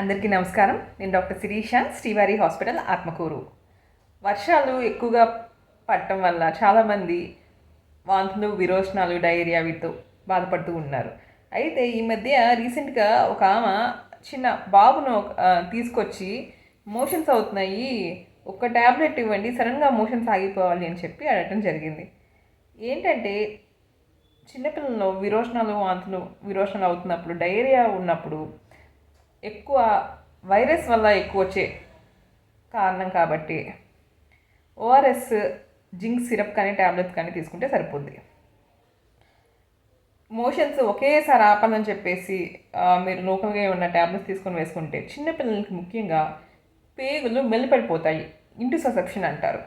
అందరికీ నమస్కారం. నేను డాక్టర్ శిరీష శ్రీవారి హాస్పిటల్ ఆత్మకూరు. వర్షాలు ఎక్కువగా పడటం వల్ల చాలామంది వాంతులు విరోచనాలు డయేరియా వీటితో బాధపడుతూ ఉన్నారు. అయితే ఈ మధ్య రీసెంట్గా ఒక ఆమె చిన్న బాబును తీసుకొచ్చి మోషన్స్ అవుతున్నాయి ఒక ట్యాబ్లెట్ ఇవ్వండి సడన్గా మోషన్స్ ఆగిపోవాలి అని చెప్పి అడగటం జరిగింది. ఏంటంటే చిన్నపిల్లల్లో విరోచనాలు వాంతులు విరోచనాలు అవుతున్నప్పుడు డయేరియా ఉన్నప్పుడు ఎక్కువ వైరస్ వల్ల ఎక్కువ వచ్చే కారణం కాబట్టి ఓఆర్ఎస్ జింక్ సిరప్ కానీ ట్యాబ్లెట్ కానీ తీసుకుంటే సరిపోద్ది. మోషన్స్ ఒకేసారి ఆపాలని చెప్పేసి మీరు లోకల్గా ఉన్న ట్యాబ్లెట్స్ తీసుకొని వేసుకుంటే చిన్నపిల్లలకి ముఖ్యంగా పేగులు మెల్లిపడిపోతాయి. ఇంటి ససెప్షన్ అంటారు.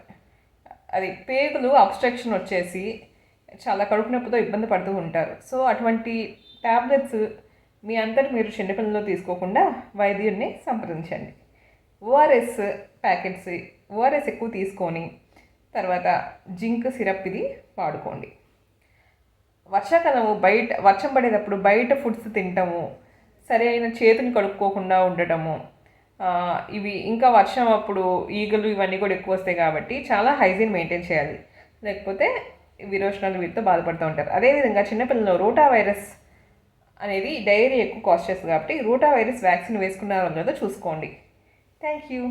అది పేగులు అబ్స్ట్రక్షన్ వచ్చేసి చాలా కడుపు నొప్పితో ఇబ్బంది పడుతూ ఉంటారు. సో అటువంటి ట్యాబ్లెట్స్ మీ అంతటి మీరు చిన్నపిల్లల్లో తీసుకోకుండా వైద్యుడిని సంప్రదించండి. ఓఆర్ఎస్ ప్యాకెట్స్ ఓఆర్ఎస్ ఎక్కువ తీసుకొని తర్వాత జింక్ సిరప్ ఇది వాడుకోండి. వర్షాకాలము బయట వర్షం పడేటప్పుడు బయట ఫుడ్స్ తింటాము సరైన చేతిని కడుక్కోకుండా ఉండటము ఇవి ఇంకా వర్షం అప్పుడు ఈగలు ఇవన్నీ కూడా ఎక్కువ వస్తాయి కాబట్టి చాలా హైజీన్ మెయింటైన్ చేయాలి. లేకపోతే విరోచనాలు వీటితో బాధపడుతూ ఉంటారు. అదేవిధంగా చిన్నపిల్లలు రోటా వైరస్ అనేది డైరీ ఎక్కువ కాస్ట్ చేస్తుంది కాబట్టి రోటా వైరస్ వ్యాక్సిన్ వేసుకున్నారో లేదో చూసుకోండి. Thank you.